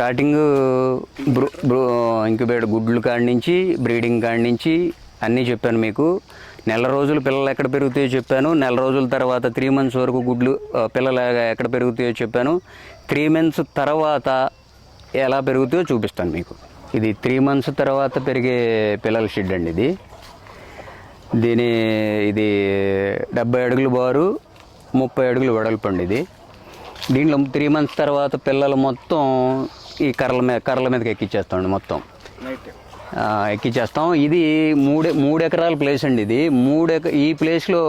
Starting Bru Bru incubate గుడ్లు కాడి నుంచి బ్రీడింగ్ కాడి నుంచి అన్నీ చెప్పాను మీకు. నెల రోజులు పిల్లలు ఎక్కడ పెరుగుతాయో చెప్పాను. నెల రోజుల తర్వాత త్రీ మంత్స్ వరకు గుడ్లు పిల్లలు ఎక్కడ పెరుగుతాయో చెప్పాను. త్రీ మంత్స్ తర్వాత ఎలా పెరుగుతాయో చూపిస్తాను మీకు. ఇది త్రీ మంత్స్ తర్వాత పెరిగే పిల్లల షెడ్ అండి ఇది. దీని ఇది డెబ్బై అడుగులు బారు ముప్పై అడుగులు వెడల్పండి ఇది. దీంట్లో త్రీ మంత్స్ తర్వాత పిల్లలు మొత్తం ఈ కర్రల మీద కర్రల మీదకి ఎక్కిచ్చేస్తామండి మొత్తం. ఎక్కిచ్చేస్తాం. ఇది మూడు మూడు ఎకరాల ప్లేస్ అండి ఇది. మూడు ఈ ప్లేస్లో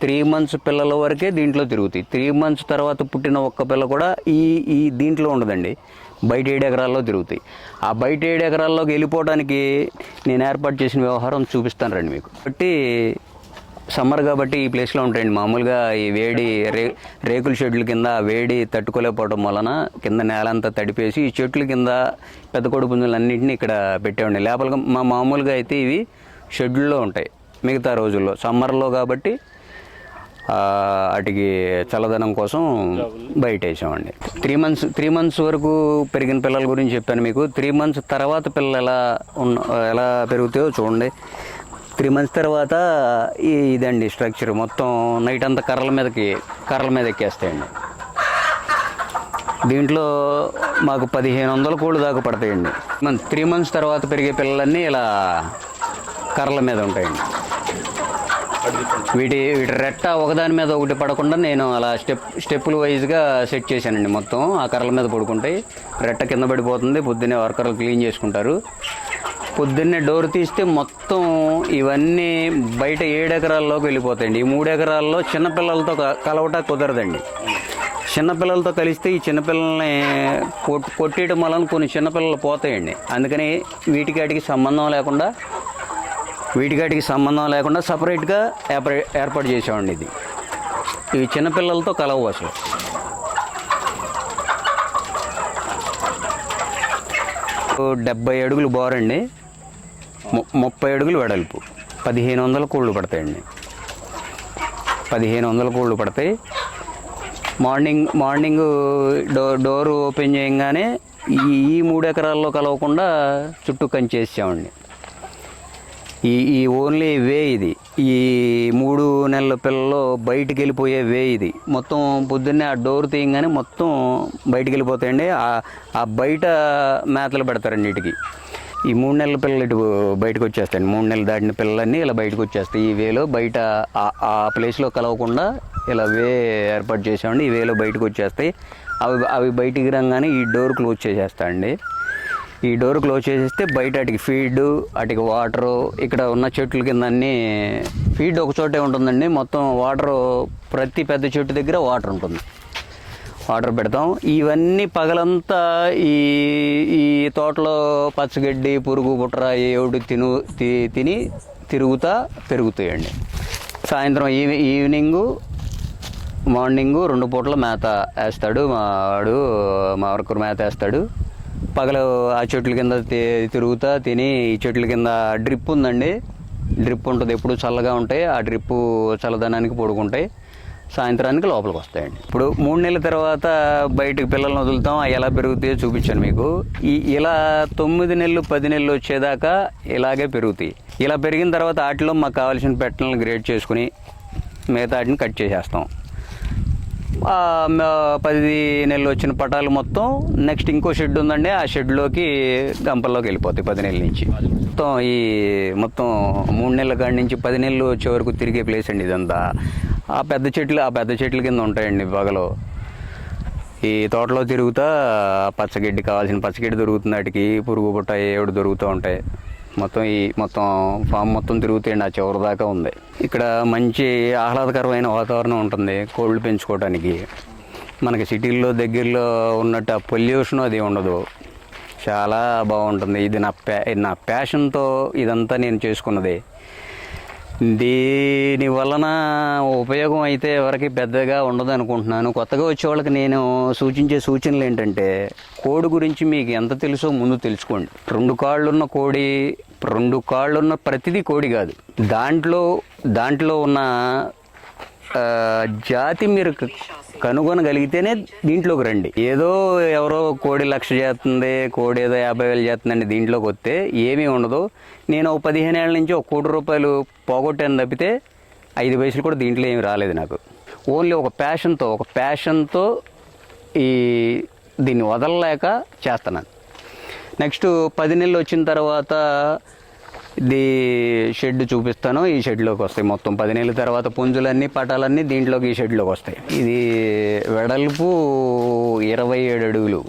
త్రీ మంత్స్ పిల్లల వరకే దీంట్లో తిరుగుతాయి. త్రీ మంత్స్ తర్వాత పుట్టిన ఒక్క పిల్ల కూడా ఈ ఈ దీంట్లో ఉండదండి. బయట ఏడు ఎకరాల్లో తిరుగుతాయి. ఆ బయట ఏడు ఎకరాల్లోకి వెళ్ళిపోవడానికి నేను ఏర్పాటు చేసిన వ్యవహారం చూపిస్తాను రండి మీకు. కాబట్టి సమ్మర్ కాబట్టి ఈ ప్లేస్లో ఉంటాయండి. మామూలుగా ఈ వేడి రే రేకుల షెడ్ల కింద వేడి తట్టుకోలేకపోవడం వలన కింద నేలంతా తడిపేసి ఈ చెట్ల కింద పెద్ద కొడు పుంజులన్నింటినీ ఇక్కడ పెట్టేవండి లేపలుగా మా మామూలుగా అయితే ఇవి షెడ్యూల్లో ఉంటాయి. మిగతా రోజుల్లో. సమ్మర్లో కాబట్టి వాటికి చల్లదనం కోసం బయట వేసామండి త్రీ మంత్స్ త్రీ మంత్స్ వరకు పెరిగిన పిల్లల గురించి చెప్పాను మీకు. త్రీ మంత్స్ తర్వాత పిల్లలు ఎలా ఉన్న ఎలా పెరుగుతాయో చూడండి. త్రీ మంత్స్ తర్వాత ఈ ఇదండి స్ట్రక్చర్. మొత్తం నైట్ అంతా కర్రల మీదకి కర్రల మీద ఎక్కేస్తాయండి. దీంట్లో మాకు పదిహేను వందల కోళ్ళు దాకా పడతాయండి. మన త్రీ మంత్స్ తర్వాత పెరిగే పిల్లలన్నీ ఇలా కర్రల మీద ఉంటాయండి. వీటి వీటి రెట్ట ఒకదాని మీద ఒకటి పడకుండా నేను అలా స్టెప్ స్టెప్పులు వైజ్గా సెట్ చేశానండి మొత్తం. ఆ కర్రల మీద పడుకుంటాయి. రెట్ట కింద పడిపోతుంది. పొద్దునే వర్కర్లు క్లీన్ చేసుకుంటారు. పొద్దున్నే డోర్ తీస్తే మొత్తం ఇవన్నీ బయట ఏడు ఎకరాల్లోకి వెళ్ళిపోతాయండి. ఈ మూడు ఎకరాల్లో చిన్నపిల్లలతో కలవట కుదరదండి. చిన్నపిల్లలతో కలిస్తే ఈ చిన్నపిల్లల్ని కొట్ కొట్టేయడం వలన కొన్ని చిన్నపిల్లలు పోతాయండి. అందుకని వీటికాటికి సంబంధం లేకుండా వీటికాటికి సంబంధం లేకుండా సపరేట్గా ఏర్పా ఏర్పాటు చేసామండి ఇది. ఇవి చిన్నపిల్లలతో కలవు అసలు. డెబ్బై అడుగులు బోరండి. ముప్పై అడుగులు వెడల్పు. పదిహేను వందల కోళ్ళు పడతాయండి పదిహేను వందల కోళ్ళు పడతాయి. Morning morning door door open చేయగానే ఈ ఈ మూడు ఎకరాల్లో కలవకుండా చుట్టూ కంచేసామండి. ఈ ఈ ఓన్లీ వే ఇది. ఈ మూడు నెలల పిల్లలు బయటికి వెళ్ళిపోయే వే ఇది. మొత్తం పొద్దున్నే ఆ డోర్ తీయగానే మొత్తం బయటికి వెళ్ళిపోతాయండి ఆ- ఆ బయట మేతలు పెడతారండి వీటికి. ఈ మూడు నెలల పిల్లలు ఇటు బయటకు వచ్చేస్తాయండి. మూడు నెలలు దాటిన పిల్లలన్నీ ఇలా బయటకు వచ్చేస్తాయి. ఈ వేలో బయట ఆ- ప్లేస్లో కలవకుండా ఇలా వే ఏర్పాటు చేసామండి ఈ వేలో బయటకు వచ్చేస్తాయి. అవి అవి బయటికి రాగానే ఈ డోర్ క్లోజ్ చేసేస్తాయండి ఈ డోర్ క్లోజ్ చేసేస్తే బయట అటుకి ఫీడ్ అటుకి వాటరు ఇక్కడ ఉన్న చెట్ల కింద అన్నీ ఫీడ్ ఒక చోటే ఉంటుందండి. మొత్తం వాటర్ ప్రతి పెద్ద చెట్టు దగ్గర వాటర్ ఉంటుంది. ఆర్డర్ పెడతాం. ఇవన్నీ పగలంతా ఈ ఈ తోటలో పచ్చగడ్డి పురుగు పుట్ర ఏడు తిను తి- తిని తిరుగుతా పెరుగుతాయండి. సాయంత్రం ఈవి ఈవినింగు మార్నింగ్ రెండు పూటల మేత వేస్తాడు. మా వాడు మా వర్కర్ మేత వేస్తాడు. పగలు ఆ చెట్ల కింద తి- తిరుగుతా తిని ఈ చెట్ల కింద డ్రిప్ ఉందండి. డ్రిప్ ఉంటుంది. ఎప్పుడు చల్లగా ఉంటాయి. ఆ డ్రిప్పు చల్లదనానికి పడుకుంటాయి సాయంత్రానికి లోపలికి వస్తాయండి. ఇప్పుడు మూడు నెలల తర్వాత బయటకు పిల్లల్ని వదులుతాం అవి ఎలా పెరుగుతాయో చూపించాను మీకు. ఈ ఇలా తొమ్మిది నెలలు పది నెలలు వచ్చేదాకా ఇలాగే పెరుగుతాయి. ఇలా పెరిగిన తర్వాత వాటిలో మాకు కావాల్సిన పెట్టలను గ్రేడ్ చేసుకుని మిగతా వాటిని కట్ చేసేస్తాం. పది నెలలు వచ్చిన పటాలు మొత్తం నెక్స్ట్ ఇంకో షెడ్ ఉందండి ఆ షెడ్లోకి గంపల్లోకి వెళ్ళిపోతాయి పది నెలల నుంచి. మొత్తం ఈ మొత్తం మూడు నెలల కాడి నుంచి పది నెలలు వచ్చే వరకు తిరిగే ప్లేస్ అండి ఇదంతా. ఆ పెద్ద చెట్లు ఆ పెద్ద చెట్ల కింద ఉంటాయండి పగలు. ఈ తోటలో తిరుగుతా పచ్చగడ్డి కావాల్సిన పచ్చగడ్డి దొరుకుతుంది వాటికి పురుగు పుట్ట ఏడు దొరుకుతూ ఉంటాయి. మొత్తం ఈ మొత్తం ఫామ్ మొత్తం తిరుగుతాయండి ఆ చివరి దాకా ఉంది. ఇక్కడ మంచి ఆహ్లాదకరమైన వాతావరణం ఉంటుంది కోళ్ళు పెంచుకోవడానికి మనకి సిటీల్లో దగ్గరలో ఉన్నట్టు ఆ పొల్యూషన్ అది ఉండదు. చాలా బాగుంటుంది. ఇది నా ప్యా నా ప్యాషన్తో ఇదంతా నేను చేసుకున్నది. దీని వలన ఉపయోగం అయితే ఎవరికి పెద్దగా ఉండదు అనుకుంటున్నాను కొత్తగా వచ్చే వాళ్ళకి నేను సూచించే సూచనలు ఏంటంటే కోడి గురించి మీకు ఎంత తెలుసో ముందు తెలుసుకోండి. రెండు కాళ్ళున్న కోడి రెండు కాళ్ళున్న ప్రతిదీ కోడి కాదు. దాంట్లో దాంట్లో ఉన్న జాతి మీరు కనుగొనగలిగితేనే దీంట్లోకి రండి. ఏదో ఎవరో కోడి లక్ష చేస్తుంది కోడి ఏదో యాభై వేలు చేస్తుందండి దీంట్లోకి వస్తే ఏమీ ఉండదు. నేను ఒక పదిహేను ఏళ్ళ నుంచి ఒక కోటి రూపాయలు పోగొట్టాను తప్పితే ఐదు పైసలు కూడా దీంట్లో ఏమి రాలేదు నాకు. ఓన్లీ ఒక ప్యాషన్తో ఒక ప్యాషన్తో ఈ దీన్ని వదలలేక చేస్తున్నాను. నెక్స్ట్ పది నెలలు వచ్చిన తర్వాత ఇది షెడ్ చూపిస్తాను ఈ షెడ్లోకి వస్తాయి మొత్తం. పది నెలల తర్వాత పుంజులన్నీ పటాలన్నీ దీంట్లోకి ఈ షెడ్లోకి వస్తాయి. ఇది వెడల్పు ఇరవై ఏడు అడుగులు.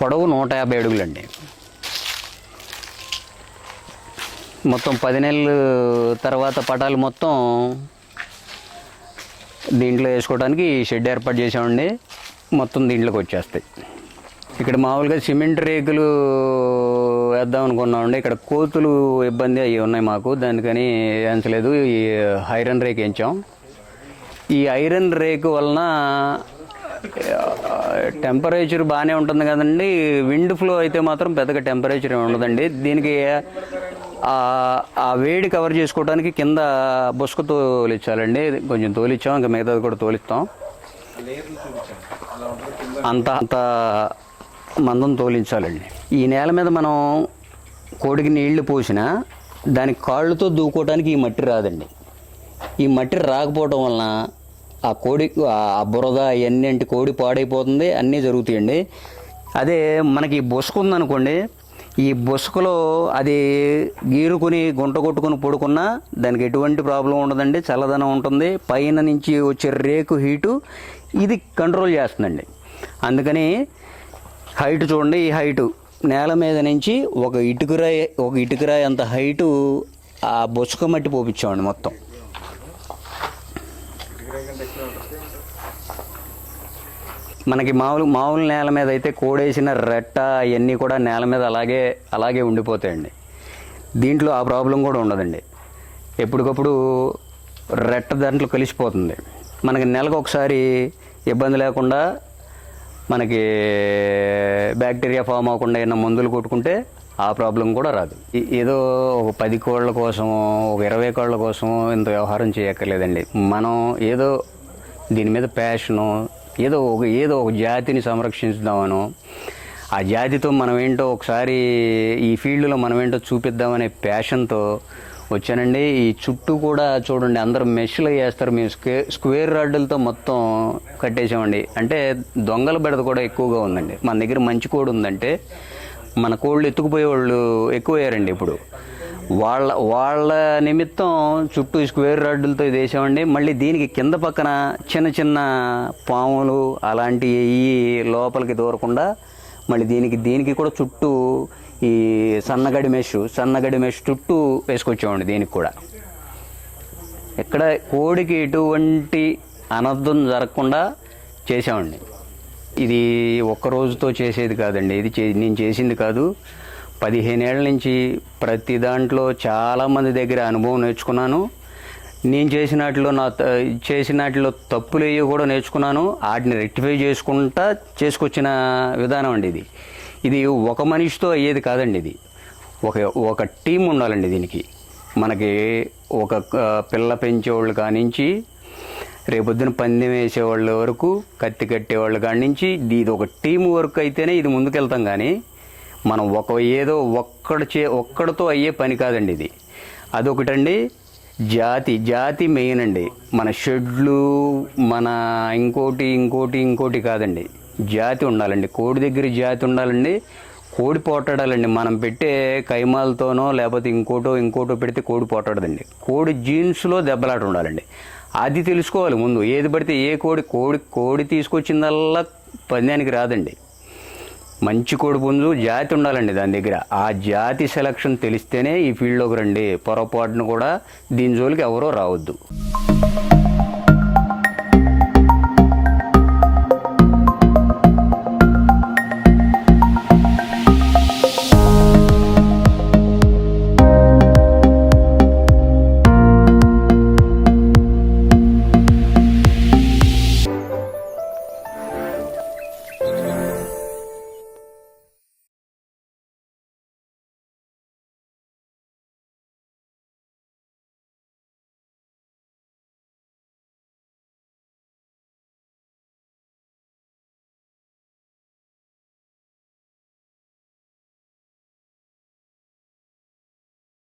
పొడవు నూట యాభై అడుగులు అండి మొత్తం పది నెలలు తర్వాత పటాలు మొత్తం దీంట్లో వేసుకోవడానికి ఈ షెడ్ ఏర్పాటు చేసామండి మొత్తం దీంట్లోకి వచ్చేస్తాయి. ఇక్కడ మామూలుగా సిమెంట్ రేకులు వేద్దాం అనుకున్నామండి ఇక్కడ కోతులు ఇబ్బంది అవి ఉన్నాయి మాకు. దానికని ఎంచలేదు ఈ ఐరన్ రేక్ ఎంచాం. ఈ ఐరన్ రేకు వలన టెంపరేచర్ బాగానే ఉంటుంది కదండి. విండ్ ఫ్లో అయితే మాత్రం పెద్దగా టెంపరేచర్ ఉండదండి. దీనికి ఆ- వేడి కవర్ చేసుకోవడానికి కింద బుసుకు తోలిచ్చాలండి కొంచెం తోలిచ్చాం ఇంకా మిగతాది కూడా తోలిస్తాం. అంత అంత మందం తోలించాలండి. ఈ నేల మీద మనం కోడికి నీళ్ళు పోసినా దాని కాళ్ళతో దూకోవడానికి ఈ మట్టి రాదండి. ఈ మట్టి రాకపోవడం వలన ఆ కోడి ఆ బురద అవన్నీ అంటే కోడి పాడైపోతుంది అన్నీ జరుగుతాయండి. అదే మనకి ఈ బుసక ఉందనుకోండి ఈ బుసకలో అది గీరుకుని గుంట కొట్టుకుని పడుకున్నా దానికి ఎటువంటి ప్రాబ్లం ఉండదండి చల్లదనం ఉంటుంది. పైన నుంచి వచ్చే రేకు హీటు ఇది కంట్రోల్ చేస్తుందండి. అందుకని హైట్ చూడండి ఈ హైటు. నేల మీద నుంచి ఒక ఇటుకురాయి ఒక ఇటుకురాయి అంత హైటు ఆ బొసుక మట్టి పోపించామండి మొత్తం. మనకి మామూలు మామూలు నేల మీద అయితే కోడేసిన రెట్ట అవన్నీ కూడా నేల మీద అలాగే అలాగే ఉండిపోతాయండి. దీంట్లో ఆ ప్రాబ్లం కూడా ఉండదండి. ఎప్పటికప్పుడు రెట్ట దాంట్లో కలిసిపోతుంది. మనకి నెలకు ఒకసారి ఇబ్బంది లేకుండా మనకి బ్యాక్టీరియా ఫామ్ అవ్వకుండా ఏమైనా మందులు కొట్టుకుంటే ఆ ప్రాబ్లం కూడా రాదు. ఏదో ఒక పది కోళ్ళ కోసం ఒక ఇరవై కోళ్ళ కోసం ఇంత వ్యవహారం చేయక్కర్లేదండి. మనం ఏదో దీని మీద ప్యాషను ఏదో ఒక ఏదో ఒక జాతిని సంరక్షించుదామను ఆ జాతితో మనం ఏంటో ఒకసారి ఈ ఫీల్డ్లో మనం ఏంటో చూపిద్దామనే ప్యాషన్తో వచ్చానండి. ఈ చుట్టూ కూడా చూడండి అందరు మెష్లు వేస్తారు. మేము స్క్వే స్క్వేర్ రాడ్లతో మొత్తం కట్టేసామండి. అంటే దొంగల బెడద కూడా ఎక్కువగా ఉందండి. మన దగ్గర మంచి కోడి ఉందంటే మన కోళ్ళు ఎత్తుకుపోయే వాళ్ళు ఎక్కువయ్యారండి ఇప్పుడు. వాళ్ళ వాళ్ళ నిమిత్తం చుట్టూ స్క్వేర్ రాడ్లతో ఇది వేసామండి. మళ్ళీ దీనికి కింద పక్కన చిన్న చిన్న పాములు అలాంటివి లోపలికి దూరకుండా మళ్ళీ దీనికి దీనికి కూడా చుట్టూ ఈ సన్నగడి మెష్ సన్నగడి మెష్ చుట్టూ వేసుకొచ్చామండి దీనికి కూడా. ఇక్కడ కోడికి ఎటువంటి అనర్థం జరగకుండా చేసామండి ఇది ఒక్క రోజుతో చేసేది కాదండి. ఇది చే నేను చేసింది కాదు. పదిహేనేళ్ళ నుంచి ప్రతి దాంట్లో చాలామంది దగ్గర అనుభవం నేర్చుకున్నాను. నేను చేసినట్లో నా త- చేసినట్లో తప్పులు అయ్యి కూడా నేర్చుకున్నాను. వాటిని రెక్టిఫై చేసుకుంటా చేసుకొచ్చిన విధానం అండి ఇది. ఇది ఒక మనిషితో అయ్యేది కాదండి ఇది. ఒక ఒక టీం ఉండాలండి దీనికి. మనకి ఒక పిల్ల పెంచేవాళ్ళు కానించి రేపొద్దున పందెం వేసేవాళ్ళ వరకు కత్తి కట్టేవాళ్ళు కానించి నుంచి ఇది ఒక టీం వర్క్ అయితేనే ఇది ముందుకెళ్తాం కానీ మనం ఒక ఏదో ఒక్కడ చే ఒక్కడితో అయ్యే పని కాదండి ఇది. అదొకటండి జాతి జాతి మెయిన్ అండి. మన షెడ్లు మన ఇంకోటి ఇంకోటి ఇంకోటి కాదండి. జాతి ఉండాలండి. కోడి దగ్గర జాతి ఉండాలండి. కోడి పోటాడాలండి. మనం పెట్టే కైమాలతోనో లేకపోతే ఇంకోటో ఇంకోటో పెడితే కోడి పోటాడదండి. కోడి జీన్స్లో దెబ్బలాట ఉండాలండి. అది తెలుసుకోవాలి ముందు. ఏది పడితే ఏ కోడి కోడి కోడి తీసుకొచ్చిందల్లా పందానికి రాదండి. మంచి కోడి పుంజు జాతి ఉండాలండి దాని దగ్గర. ఆ జాతి సెలక్షన్ తెలిస్తేనే ఈ ఫీల్డ్లోకి రండి. పొరపాటును కూడా దీని జోలికి ఎవరో రావద్దు.